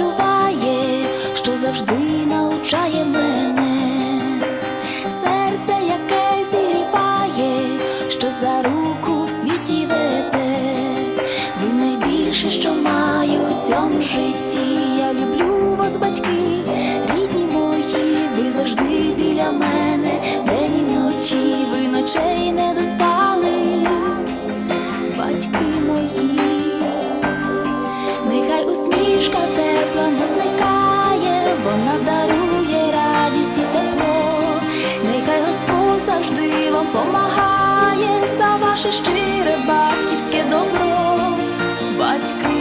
відчуває, що завжди навчає мене, серце, яке зігріває, що за руку в світі веде, ви найбільше, що маю в цьому житті. Помагає за ваше щире батьківське добро, батьки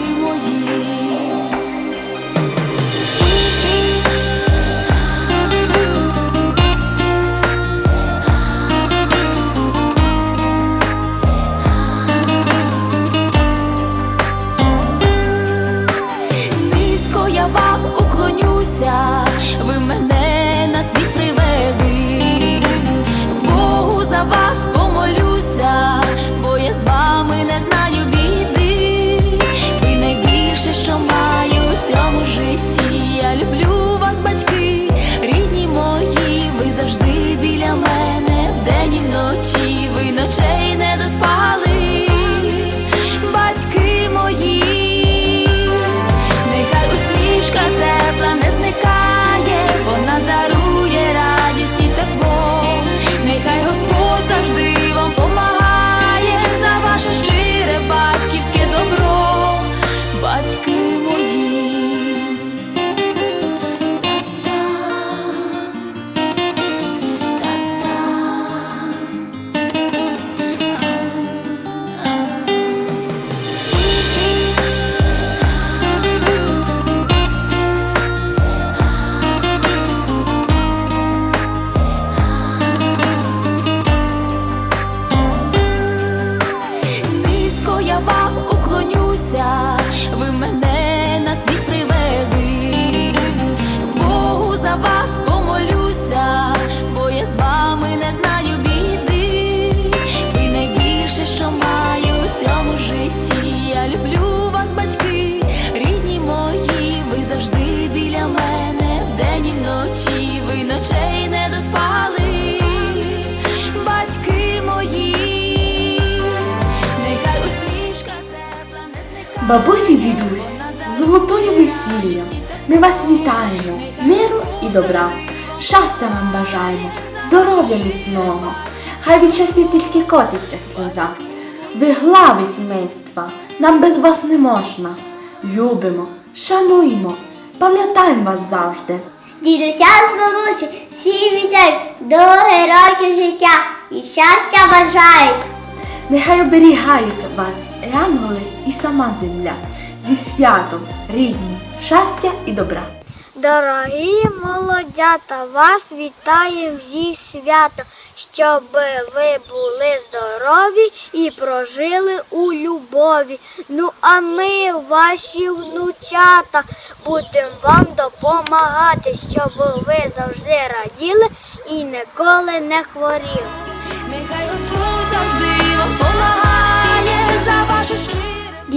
Бабусі, дідусь, золотою весіллям. Ми вас вітаємо, миру і добра. Щастя нам бажаємо, здоров'я міцного. Хай від щастя тільки котиться сльоза. Ви глави сімейства, нам без вас не можна. Любимо, шануємо, пам'ятаємо вас завжди. Дідуся з бабусі всі вітають довге роки життя і щастя бажають. Нехай оберігаються вас, янголи і сама земля. Зі святом, рідні, щастя і добра. Дорогі молодята, вас вітаємо зі святом, щоб ви були здорові і прожили у любові. Ну а ми, ваші внучата, будемо вам допомагати, щоб ви завжди раділи і ніколи не хворіли.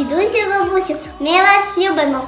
Ваше. Дідусі, бабусі, ми вас любимо.